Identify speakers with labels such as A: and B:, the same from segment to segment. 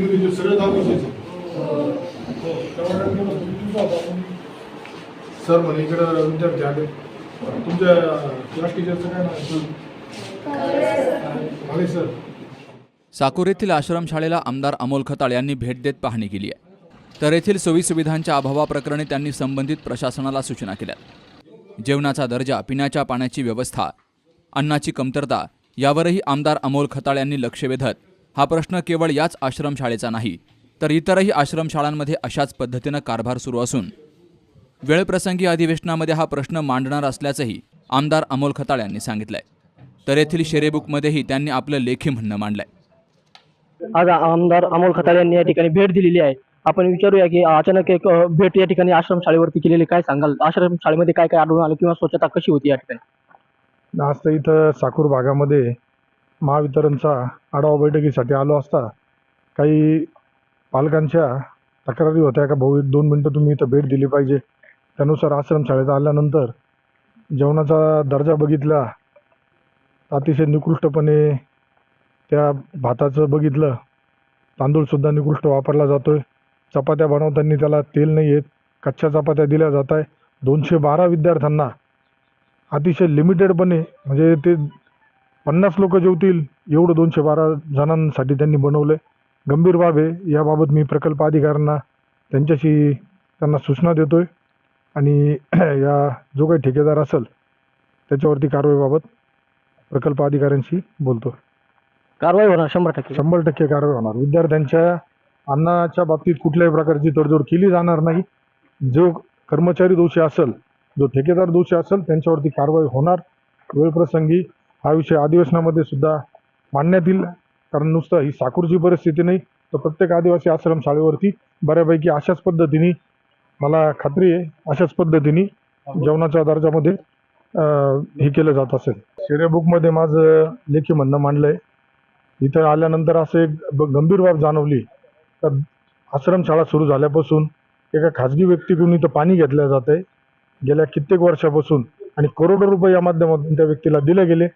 A: तुम्ही तिथे सरळ जाऊ बसायचं. सर म्हणे इकडं विद्यार्थी आले. तुमच्या क्लास टीचरचं काय नाव आहे सर?
B: साकूर येथील आश्रमशाळेला आमदार अमोल खताळ यांनी भेट देत पाहणी केली आहे. तर येथील सोयीसुविधांच्या अभावाप्रकरणी त्यांनी संबंधित प्रशासनाला सूचना केल्या. जेवणाचा दर्जा पिण्याच्या पाण्याची व्यवस्था अन्नाची कमतरता यावरही आमदार अमोल खताळ यांनी लक्ष वेधत हा प्रश्न केवळ याच आश्रमशाळेचा नाही तर इतरही आश्रमशाळांमध्ये अशाच पद्धतीनं कारभार सुरू असून वेळप्रसंगी अधिवेशनामध्ये हा प्रश्न मांडणार असल्याचंही आमदार अमोल खताळ यांनी सांगितलंय. तर येथील शेरेबुकमध्येही त्यांनी आपलं लेखी म्हणणं मांडलंय.
C: आज आमदार अमोल खताळे यांनी या ठिकाणी भेट दिलेली आहे. आपण विचारूया की अचानक एक भेट या ठिकाणी आश्रमशाळेवरती केलेली काय सांगाल? आश्रमशाळेमध्ये काय काय आढळून आलं किंवा स्वच्छता कशी होती या ठिकाणी?
A: आज तर इथं साकूर भागामध्ये महावितरणचा आढावा बैठकीसाठी आलो असता काही पालकांच्या तक्रारी होत्या का भाऊ एक दोन मिनटं तुम्ही इथं भेट दिली पाहिजे. त्यानुसार आश्रमशाळेत आल्यानंतर जेवणाचा दर्जा बघितला. अतिशय निकृष्टपणे त्या भाताचं बघितलं. तांदूळसुद्धा निकृष्ट वापरला जातो आहे चपात्या बनवताना त्याला तेल नाही येत. कच्च्या चपात्या दिल्या जात आहे दोनशे बारा विद्यार्थ्यांना अतिशय लिमिटेडपणे म्हणजे ते पन्नास लोक जेवतील एवढं दोनशे बारा जणांसाठी त्यांनी बनवलं आहे गंभीर बाब आहे याबाबत मी प्रकल्प अधिकाऱ्यांना त्यांच्याशी त्यांना सूचना देतो आहे आणि या जो काही ठेकेदार असेल त्याच्यावरती कारवाईबाबत प्रकल्प अधिकाऱ्यांशी बोलतो
C: कारवाई होणार शंभर टक्के.
A: शंभर टक्के कारवाई होणार. विद्यार्थ्यांच्या अन्नाच्या बाबतीत कुठल्याही प्रकारची तडजोड केली जाणार नाही. जो कर्मचारी दोषी असेल जो ठेकेदार दोषी असेल त्यांच्यावरती कारवाई होणार. वेळप्रसंगी हा विषय अधिवेशनामध्ये सुद्धा मांडण्यात येईल. कारण नुसतं ही साकूरची परिस्थिती नाही तर प्रत्येक आदिवासी आश्रम शाळेवरती बऱ्यापैकी अशाच पद्धतीने मला खात्री आहे अशाच पद्धतीने जेवणाच्या दर्जामध्ये अं, हे केलं जात असेल. शेरे बुकमध्ये माझं लेखी म्हणणं मांडलं आहे इथं आल्यानंतर असं एक गंभीर बाब जाणवली. तर आश्रमशाळा सुरू झाल्यापासून एका खाजगी व्यक्तीकडून इथं पाणी घेतलं जात आहे गेल्या कित्येक वर्षापासून आणि करोडो रुपये या माध्यमातून त्या व्यक्तीला दिले गेले.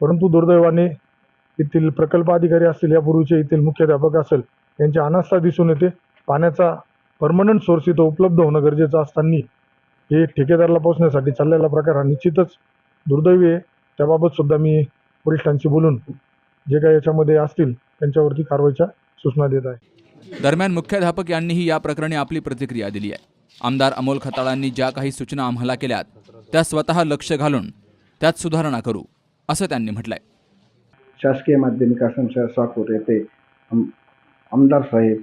A: परंतु दुर्दैवाने येथील प्रकल्प अधिकारी असतील यापूर्वीचे येथील मुख्याध्यापक असेल यांची अनास्था दिसून येते. पाण्याचा परमनंट सोर्स इथं उपलब्ध होणं गरजेचं असताना हे ठेकेदाराला पोचण्यासाठी चाललेला प्रकार हा निश्चितच दुर्दैवी आहे. त्याबाबत सुद्धा मी वरिष्ठांशी बोलून जे काही याच्यामध्ये असतील त्यांच्यावरती कारवाईच्या सूचना देत आहे.
B: दरम्यान मुख्याध्यापक यांनीही या प्रकरणी आपली प्रतिक्रिया दिली आहे. आमदार अमोल खताळांनी ज्या काही सूचना आम्हाला केल्यात त्या स्वतः लक्ष घालून त्यात सुधारणा करू. असं त्यांनी म्हटलंय.
D: शासकीय माध्यमिक आश्रमशाळा साकूर येथे आमदार साहेब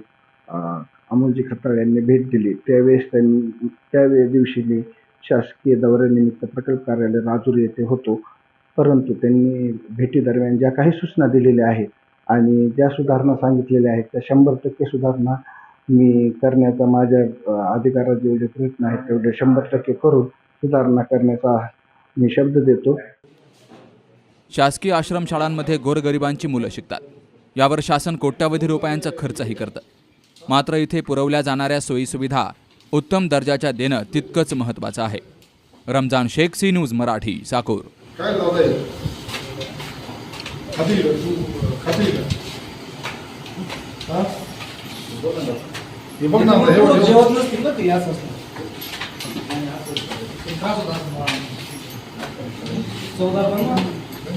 D: अमोलजी खताळ यांनी भेट दिली. त्यावेळेस त्यांनी त्यावेळेस दिवशी मी शासकीय दौऱ्यानिमित्त प्रकल्प कार्यालय राजूर येथे होतो. परंतु त्यांनी भेटीदरम्यान ज्या काही सूचना दिलेल्या आहेत आणि ज्या सुधारणा सांगितलेल्या आहेत त्या शंभर टक्के सुधारणा मी करण्याचा माझ्या अधिकारात जेवढे प्रयत्न आहेत तेवढे शंभर टक्के करून सुधारणा करण्याचा मी शब्द देतो.
B: शासकीय आश्रमशाळांमध्ये गोरगरिबांची मुलं शिकतात. यावर शासन कोट्यावधी रुपयांचा खर्चही करतं. मात्र इथे पुरवल्या जाणाऱ्या सोयीसुविधा उत्तम दर्जाच्या देणं तितकंच महत्त्वाचं आहे. Ramzan Shaikh C news Marathi Sakur.
A: काय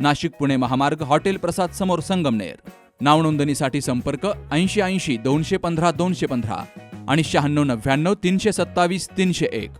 B: Nashik Pune महामार्ग हॉटेल प्रसाद समोर संगमनेर. नावनोंदणीसाठी संपर्क ऐंशी ऐंशी दोनशे पंधरा दोनशे पंधरा आणि शहाण्णव नव्याण्णव तीनशे सत्तावीस तीनशे एक.